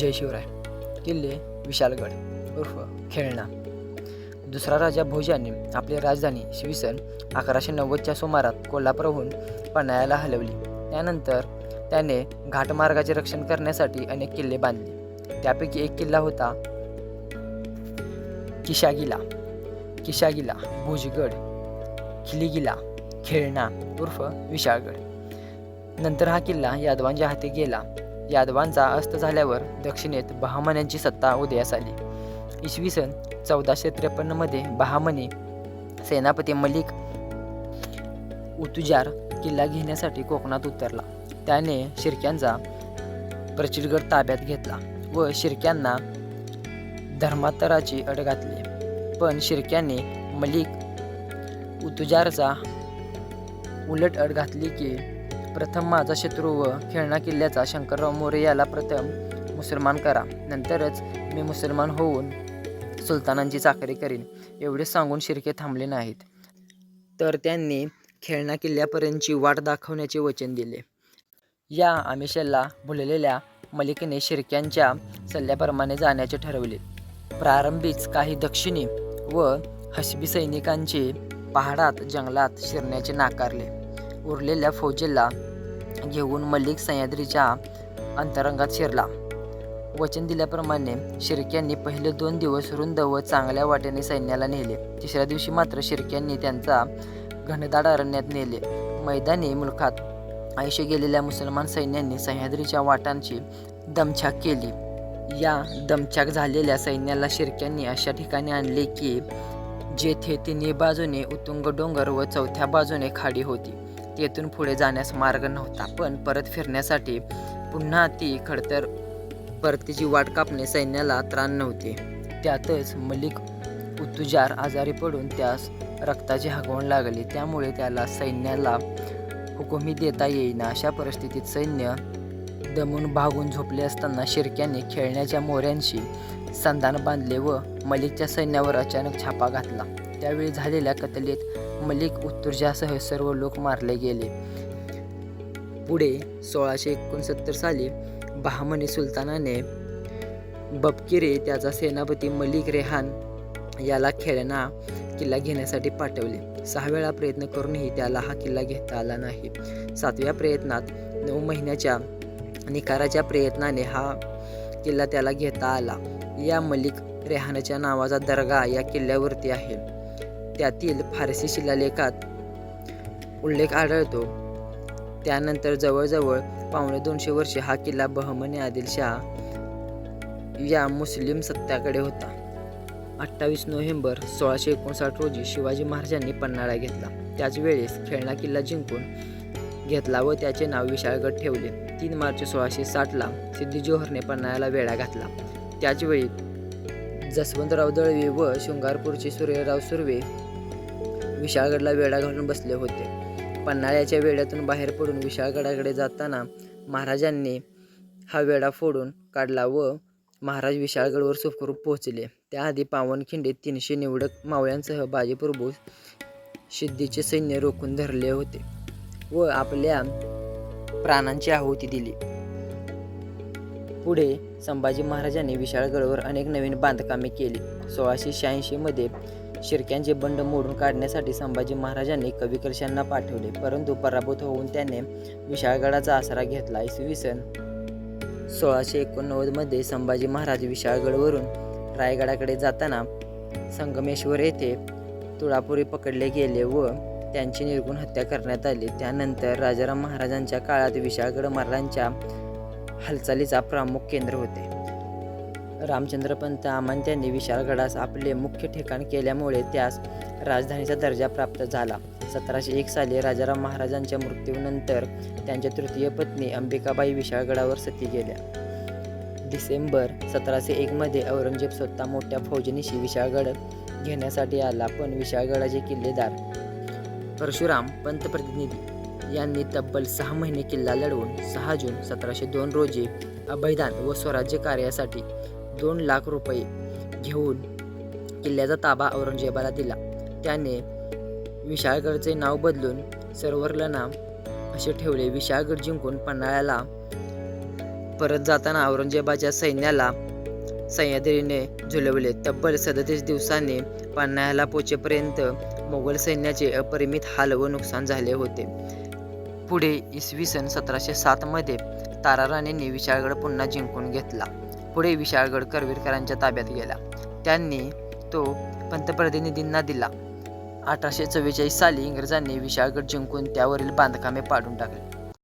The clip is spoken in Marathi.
जय शिवराय किल्ले विशालगड उर्फ खेळणा. दुसरा राजा भोजाने आपली राजधानी इसवी सन अकराशे नव्वदच्या सुमारात कोल्हापूरहून पन्हाळ्याला हलवली. त्यानंतर त्याने घाटमार्गाचे रक्षण करण्यासाठी अनेक किल्ले बांधले. त्यापैकी एक किल्ला होता किशागिला. किशागिला भुजगड खिलीगिला खेळणा उर्फ विशाळगड. नंतर हा किल्ला यादवांच्या हाती गेला. यादवांचा अस्त झाल्यावर दक्षिणेत बहामन्यांची सत्ता उदयास आली. इसवी सन चौदाशे त्रेपन्नमध्ये बहामनी सेनापती मलिक उतुजार किल्ला घेण्यासाठी कोकणात उतरला. त्याने शिर्क्यांचा प्रचितगड ताब्यात घेतला व शिर्क्यांना धर्मांतराची अड घातली. पण शिर्क्यांनी मलिक उतुजारचा उलट अड घातली की प्रथम माझा शत्रू व खेळणा किल्ल्याचा शंकरराव मोरे याला प्रथम मुसलमान करा. नंतरच मी मुसलमान होऊन सुलतानांची चाकरी करीन. एवढे सांगून शिर्के थांबले नाहीत. तर त्यांनी खेळणा किल्ल्यापर्यंतची वाट दाखवण्याचे वचन दिले. या आमिषाला भुललेल्या मलिकेने शिर्क्यांच्या सल्ल्याप्रमाणे जाण्याचे ठरवले. प्रारंभीच काही दक्षिणी व हसबी सैनिकांचे पहाडात जंगलात शिरण्याचे नाकारले. उरलेल्या फौजेला घेऊन मलिक सह्याद्रीच्या अंतरंगात शिरला. वचन दिल्याप्रमाणे शिर्क्यांनी पहिले दोन दिवस रुंद व चांगल्या वाटेने सैन्याला नेले. तिसऱ्या दिवशी मात्र शिर्क्यांनी त्यांचा घनदाट अरण्यात नेले. मैदानी मुलखात आयुष्य गेलेल्या मुसलमान सैन्यांनी सह्याद्रीच्या वाटांची दमछाक केली. या दमछाक झालेल्या सैन्याला शिर्क्यांनी अशा ठिकाणी आणले की जेथे तिन्ही बाजूने उतुंग डोंगर व चौथ्या बाजूने खाडी होती. तेथून पुढे जाण्यास मार्ग नव्हता. पण परत फिरण्यासाठी पुन्हा ती खडतर परतीची वाट कापणे सैन्याला त्राण नव्हते. त्यातच मलिक उतुजार आजारी पडून त्यास रक्ताची हगवण लागली. त्यामुळे त्याला सैन्याला हुकुमी देता येईना. अशा परिस्थितीत सैन्य दमून भागून झोपले असताना शिरक्याने खेळण्याच्या मोऱ्यांशी संधान बांधले व मलिकच्या सैन्यावर अचानक छापा घातला. त्यावेळी झालेल्या कतलीत मलिक उत्तुर्जासह सर्व लोक मारले गेले. पुढे सोळाशे एकोणसत्तर साली बहामनी सुलतानाने बबकिरे त्याचा सेनापती मलिक रेहान याला खेळणा किल्ला घेण्यासाठी पाठवले. सहा वेळा प्रयत्न करूनही त्याला हा किल्ला घेता आला नाही. सातव्या प्रयत्नात नऊ महिन्याच्या निकाराच्या प्रयत्नाने हा किल्ला त्याला घेता आला. या मलिक रेहानच्या नावाचा दर्गा या किल्ल्यावरती आहे. त्यातील फारसी शिलालेखात उल्लेख आढळतो. त्यानंतर जवळजवळ पावणे दोनशे वर्षे हा किल्ला बहमनी आदिलशाह या मुस्लिम सत्ताकडे होता. अठ्ठावीस नोव्हेंबर सोळाशे एकोणसाठ रोजी शिवाजी महाराजांनी पन्हाळा घेतला. त्याच वेळेस खेळणा किल्ला जिंकून घेतला व त्याचे नाव विशाळगड ठेवले. तीन मार्च सोळाशे साठला सिद्धी जोहरने पन्हाळ्याला वेढा घातला. त्याचवेळी जसवंतराव दळवे व शृंगारपूरचे सूर्यराव सुर्वे विशाळगडला वेढा घालून बसले होते. पन्हाळ्याच्या वेड्यातून बाहेर पडून विशाळगडाकडे जाताना महाराजांनी हा वेढा फोडून काढला व महाराज विशाळगडवर सुखरूप पोहोचले. त्याआधी पावनखिंडीत तीनशे निवडक मावळ्यांसह बाजीप्रभू सिद्धीचे सैन्य रोखून धरले होते व आपल्या प्राणांची आहुती दिली. पुढे संभाजी महाराजांनी विशाळगडवर अनेक नवीन बांधकामे केली. सोळाशे शहाऐंशीमध्ये शिर्क्यांचे बंड मोडून काढण्यासाठी संभाजी महाराजांनी कविकर्षांना पाठवले. परंतु पराभूत होऊन त्याने विशाळगडाचा आसरा घेतला. इसवी सन सोळाशे एकोणनव्वदमध्ये संभाजी महाराज विशाळगडवरून रायगडाकडे जाताना संगमेश्वर येथे तुळापुरी पकडले गेले व त्यांची निर्गुण हत्या करण्यात आली. त्यानंतर राजाराम महाराजांच्या काळात विशाळगड महाराजांच्या हालचालीचा प्रमुख केंद्र होते. रामचंद्रपंत आमांत्यांनी विशाळगडास आपले मुख्य ठिकाण केल्यामुळे त्यास राजधानीचा दर्जा प्राप्त झाला. सतराशे एक साली राजाराम महाराजांच्या मृत्यूनंतर त्यांच्या तृतीय पत्नी अंबिकाबाई विशाळगडावर सती गेल्या. डिसेंबर सतराशे एकमध्ये औरंगजेब स्वतः मोठ्या फौजनीशी विशाळगड घेण्यासाठी आला पण विशाळगडाचे किल्लेदार परशुराम पंतप्रतिनिधी यांनी तब्बल सहा महिने किल्ला लढवून सहा जून सतराशे दोन रोजी अभयदान व स्वराज्य कार्यासाठी दोन लाख रुपये घेऊन किल्ल्याचा ताबा औरंगजेबाला दिला. त्याने विशाळगडचे नाव बदलून सरोवरला नाम असे ठेवले. विशाळगड जिंकून पन्हाळ्याला परत जाताना औरंगजेबाच्या सैन्याला सह्याद्रीने झुलवले. तब्बल सदतीस दिवसांनी पन्हाळ्याला पोचेपर्यंत मोगल सैन्याचे अपरिमित हाल व नुकसान झाले होते. पुढे इसवी सन सतराशे सातमध्ये ताराराणींनी विशाळगड पुन्हा जिंकून घेतला. पुढे विशाळगड करवीरकरांच्या ताब्यात गेला. त्यांनी तो पंतप्रतिनिधींना दिला. अठराशे चव्वेचाळीस साली इंग्रजांनी विशाळगड जिंकून त्यावरील बांधकामे पाडून टाकली.